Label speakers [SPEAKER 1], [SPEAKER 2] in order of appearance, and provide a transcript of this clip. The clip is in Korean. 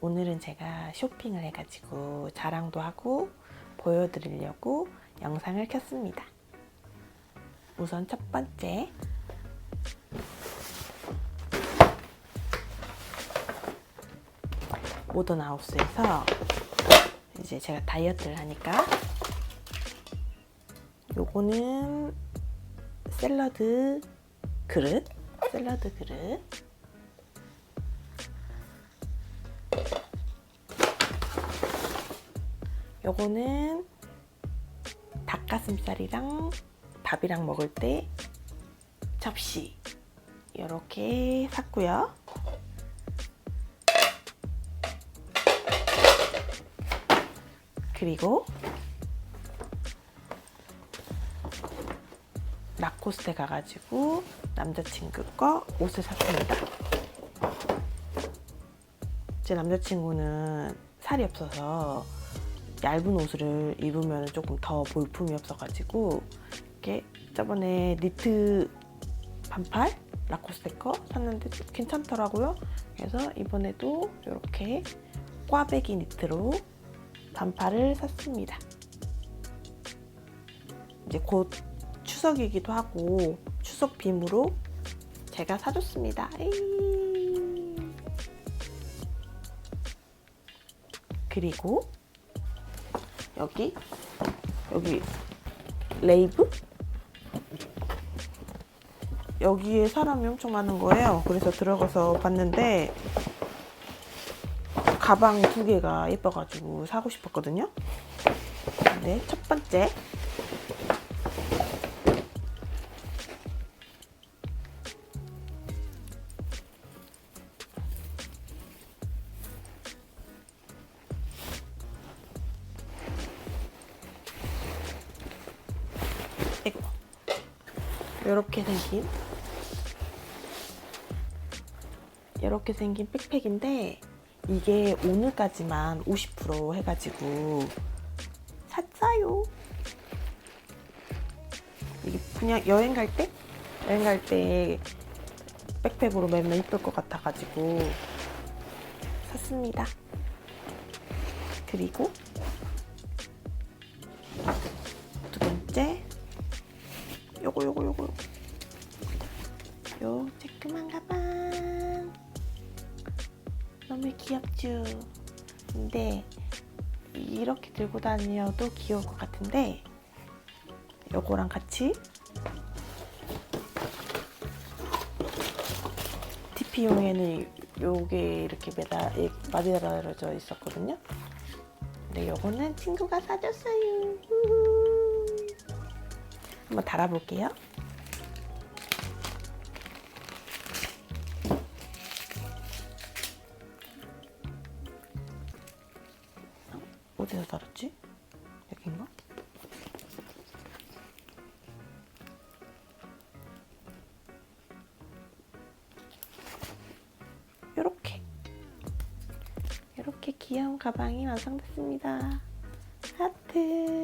[SPEAKER 1] 오늘은 제가 쇼핑을 해가지고 자랑도 하고 보여드리려고 영상을 켰습니다. 우선 첫 번째 모던하우스에서 이제 제가 다이어트를 하니까 요거는 샐러드 그릇 샐러드 그릇 요거는 닭가슴살이랑 밥이랑 먹을 때 접시 이렇게 샀고요. 그리고 라코스테 가가지고 남자친구 거 옷을 샀습니다. 제 남자친구는 살이 없어서 얇은 옷을 입으면 조금 더 볼품이 없어가지고 이렇게 저번에 니트 반팔 라코스테 거 샀는데 좀 괜찮더라고요. 그래서 이번에도 이렇게 꽈배기 니트로 반팔을 샀습니다. 이제 곧 추석이기도 하고 추석 빔으로 제가 사줬습니다. 에이. 그리고 여기 여기 레이브 여기에 사람이 엄청 많은 거예요. 그래서 들어가서 봤는데 가방 두 개가 예뻐가지고 사고 싶었거든요. 근데 첫 번째 이렇게 생긴 이렇게 생긴 백팩인데 이게 오늘까지만 50% 해가지고 샀어요. 이게 그냥 여행 갈 때? 여행 갈 때 백팩으로 매면 이쁠 것 같아가지고 샀습니다. 그리고 두 번째 요거 요거 요거 요거. 요 쬐끄만 가방 너무 귀엽죠? 근데 이렇게 들고 다녀도 귀여울 것 같은데 요거랑 같이 TP용에는 요게 이렇게 매달 마디달아져 있었거든요. 근데 요거는 친구가 사줬어요. 한번 달아볼게요. 어? 어디서 달았지? 여긴가? 요렇게 요렇게 귀여운 가방이 완성됐습니다. 하트